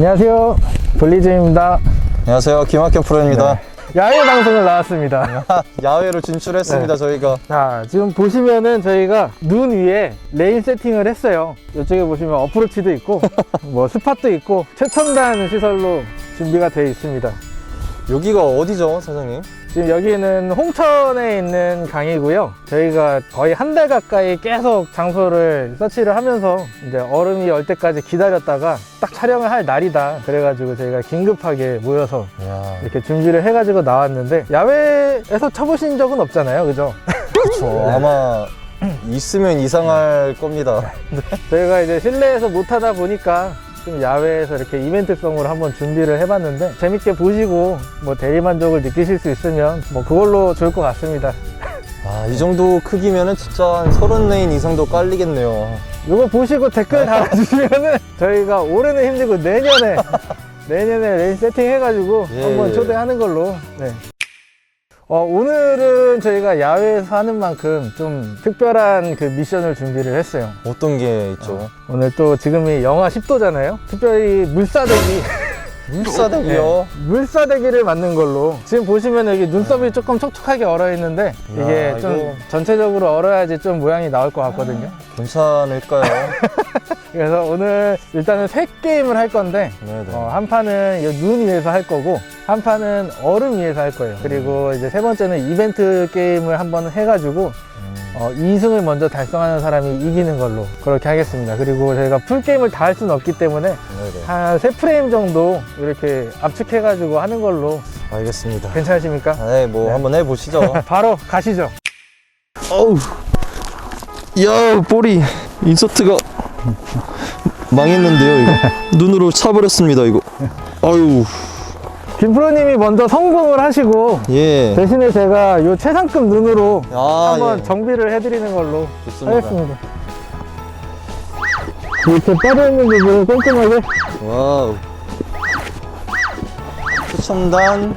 안녕하세요. 블리즈입니다. 안녕하세요. 김학현 프로입니다. 야외 방송을 나왔습니다. 야외로 진출했습니다, 저희가. 자, 지금 보시면은 저희가 눈 위에 레인 세팅을 했어요. 이쪽에 보시면 어프로치도 있고, 뭐 스팟도 있고, 최첨단 시설로 준비가 되어 있습니다. 여기가 어디죠, 사장님? 지금 여기는 홍천에 있는 강이고요. 저희가 거의 한 달 가까이 계속 장소를 서치를 하면서 이제 얼음이 열 때까지 기다렸다가 딱 촬영을 할 날이다. 그래가지고 저희가 긴급하게 모여서 이야, 이렇게 준비를 해가지고 나왔는데 야외에서 쳐보신 적은 없잖아요, 그죠? 저 아마 있으면 이상할 겁니다. 저희가 이제 실내에서 못하다 보니까 좀 야외에서 이렇게 이벤트성으로 한번 준비를 해봤는데 재밌게 보시고 뭐 대리만족을 느끼실 수 있으면 뭐 그걸로 좋을 것 같습니다. 아, 이 정도 크기면은 진짜 한 30레인 이상도 깔리겠네요. 이거 보시고 댓글 달아주시면은 저희가 올해는 힘들고 내년에 내년에 레인 세팅 해가지고 예, 한번 예. 초대하는 걸로. 네. 어, 오늘은 저희가 야외에서 하는 만큼 좀 특별한 그 미션을 준비를 했어요. 어떤 게 있죠? 오늘 또 지금이 영하 10도잖아요. 특별히 물사대기. 물사대기요. 물사대기를 만든 걸로 지금 보시면 여기 눈썹이 조금 촉촉하게 얼어 있는데 이게 좀 이거. 전체적으로 얼어야지 좀 모양이 나올 것 같거든요. 괜찮을까요? 그래서 오늘 일단은 세 게임을 할 건데 네네. 어, 한 판은 이눈 위에서 할 거고 한 판은 얼음 위에서 할 거예요. 그리고 이제 세 번째는 이벤트 게임을 한번 해가지고 음, 어, 2승을 먼저 달성하는 사람이 이기는 걸로 그렇게 하겠습니다. 그리고 저희가 풀 게임을 다 할 수는 없기 때문에. 한 세 프레임 정도 이렇게 압축해가지고 하는 걸로 알겠습니다. 괜찮으십니까? 네, 뭐 네. 한번 해보시죠. 바로 가시죠. 어우, 야, 볼이 인서트가 망했는데요, 이거. 눈으로 차버렸습니다, 이거. 아유, 김프로님이 먼저 성공을 하시고 예. 대신에 제가 요 최상급 눈으로 아, 한번 예. 정비를 해드리는 걸로 좋습니다. 하겠습니다. 이렇게 빠져있는 부분을 꼼꼼하게 와우. 최첨단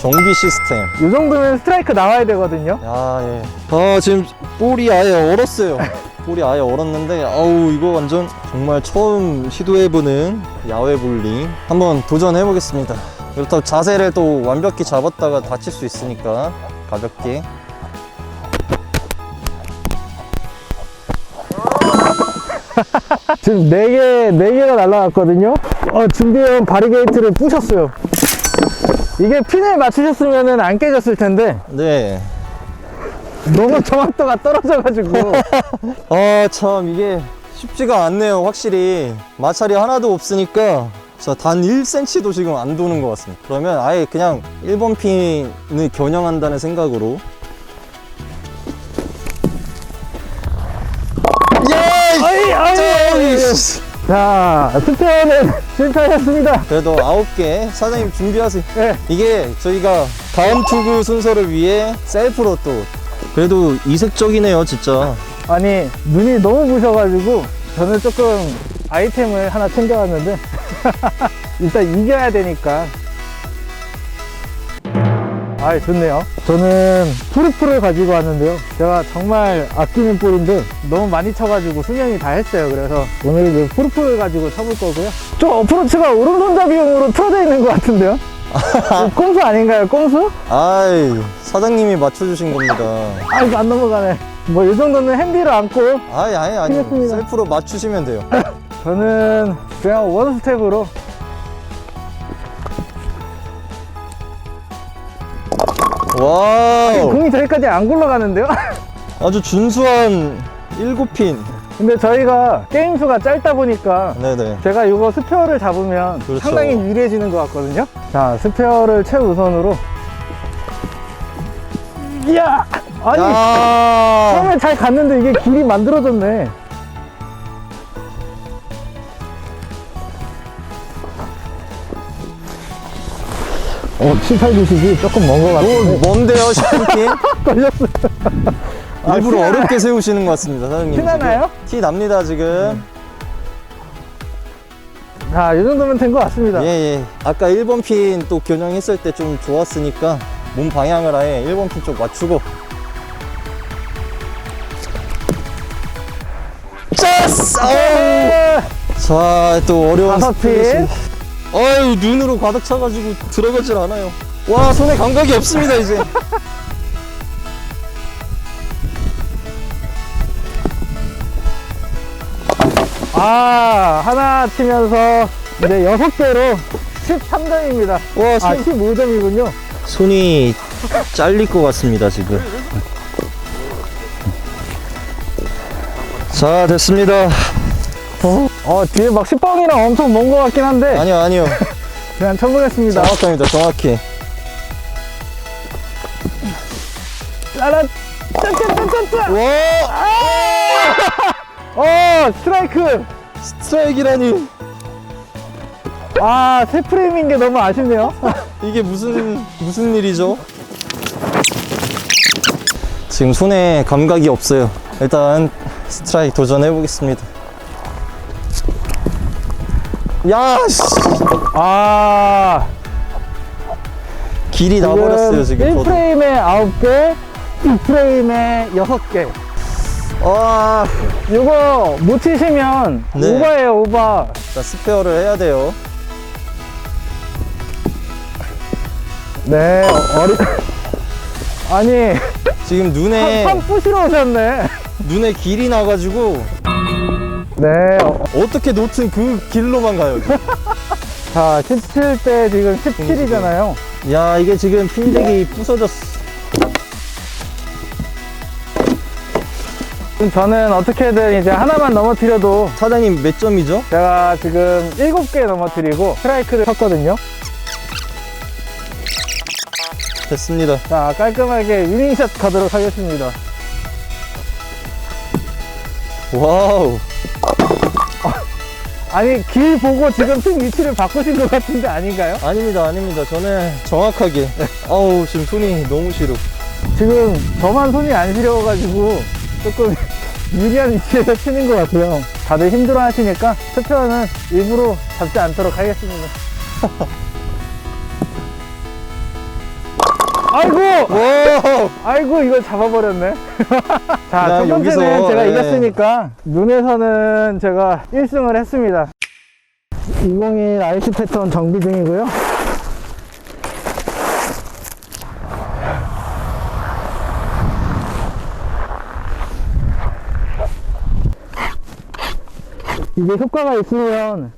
정비 시스템. 이 정도면 스트라이크 나와야 되거든요. 야, 예. 아, 지금 볼이 아예 얼었어요. 볼이 아예 얼었는데, 아우, 이거 완전 정말 처음 시도해보는 야외 볼링. 한번 도전해보겠습니다. 그렇다고 자세를 또 완벽히 잡았다가 다칠 수 있으니까 가볍게. 지금 4개, 4개가 날라갔거든요. 어, 준비해온 바리게이트를 부셨어요. 이게 핀을 맞추셨으면 안 깨졌을 텐데 네. 너무 정확도가 떨어져가지고 아, 참, 이게 쉽지가 않네요, 확실히. 마찰이 하나도 없으니까. 자, 단 1cm도 지금 안 도는 것 같습니다. 그러면 아예 그냥 1번 핀을 겨냥한다는 생각으로. 예! 아이, 자, 투표는 실패하셨습니다. 그래도 9개 사장님 준비하세요. 네. 이게 저희가 다음 투구 순서를 위해 셀프로 또 그래도 이색적이네요, 진짜. 아니, 눈이 너무 부셔가지고 저는 조금 아이템을 하나 챙겨왔는데 일단 이겨야 되니까. 아 좋네요. 저는 푸르프를 가지고 왔는데요. 제가 정말 아끼는 볼인데 너무 많이 쳐가지고 수명이 다 했어요. 그래서 오늘 그 푸르프를 가지고 쳐볼 거고요. 저 어프로치가 오른손잡이용으로 틀어져 있는 것 같은데요 꼼수 아닌가요 꼼수? 아이, 사장님이 맞춰주신 겁니다. 아 이거 안 넘어가네 뭐 이 정도는 핸디를 안고 아니, 아니, 아니. 알겠습니다. 셀프로 맞추시면 돼요. 저는 그냥 원 스텝으로 와우. 공이 저기까지 안 굴러가는데요? 아주 준수한 7핀. 근데 저희가 게임 수가 짧다 보니까 네네. 제가 이거 스페어를 잡으면 그렇죠. 상당히 유리해지는 것 같거든요. 자, 스페어를 최우선으로. 이야! 아니, 야 처음에 잘 갔는데 이게 길이 만들어졌네. 어, 7, 8 9이 조금 먼 것 같은데. 오, 뭔데요, 샴핀? 걸렸어요. 아, 일부러 티나- 어렵게 세우시는 것 같습니다, 사장님. 티 나나요? 지금. 티 납니다, 지금. 자, 이 정도면 된 것 같습니다. 예, 예. 아까 1번 핀 또 겨냥했을 때 좀 좋았으니까 몸 방향을 아예 1번 핀 쪽 맞추고. 짜스! 어우! 아, 자, 또 어려운 다섯 핀. 스플릿이. 어유 눈으로 가득 차가지고 들어가질 않아요. 와, 손에 감각이 없습니다, 이제. 아, 하나 치면서 이제 여섯 개로 13점입니다. 와, 아, 손, 15점이군요. 손이 잘릴 것 같습니다, 지금. 자, 됐습니다. 어, 뒤에 막 10번이랑 엄청 먼 것 같긴 한데, 아니요, 아니요. 그냥 쳐보겠습니다. 정확합니다, 정확히. 짜란! 짠짠짠짠짠! 와, 어, 스트라이크! 스트라이크라니. 아, 세 프레임인 게 너무 아쉽네요. 이게 무슨 무슨 일이죠? 지금 손에 감각이 없어요. 일단 스트라이크 도전해 보겠습니다. 야, 씨. 아, 길이 나버렸어요 지금. 저도. 1프레임에 9개, 2프레임에 6개. 아, 이거 못 치시면 네. 오버예요, 오버. 자 스페어를 해야 돼요. 네, 어리. 아니, 지금 눈에 한 부시러 오셨네. 눈에 길이 나가지고 네, 어, 어떻게 놓든 그 길로만 가요. 지금. 자, 17대 지금 17이잖아요. 야, 이게 지금 핀덱이 부서졌어. 저는 어떻게든 이제 하나만 넘어뜨려도 사장님 몇 점이죠? 제가 지금 7개 넘어뜨리고 스트라이크를 쳤거든요. 됐습니다. 자, 깔끔하게 위닝샷 가도록 하겠습니다. 와우. 아니, 길 보고 지금 핀 위치를 바꾸신 것 같은데 아닌가요? 아닙니다, 아닙니다. 저는 정확하게. 아우, 지금 손이 너무 시려. 지금 저만 손이 안 시려워가지고 조금 유리한 위치에서 치는 것 같아요. 다들 힘들어 하시니까 투표는 일부러 잡지 않도록 하겠습니다. 아이고! 와우! 아이고, 이걸 잡아버렸네. 자, 야, 첫 번째는 여기서, 제가 예. 이겼으니까 눈에서는 제가 1승을 했습니다. 201 아이스 패턴 정비 중이고요. 이게 효과가 있으면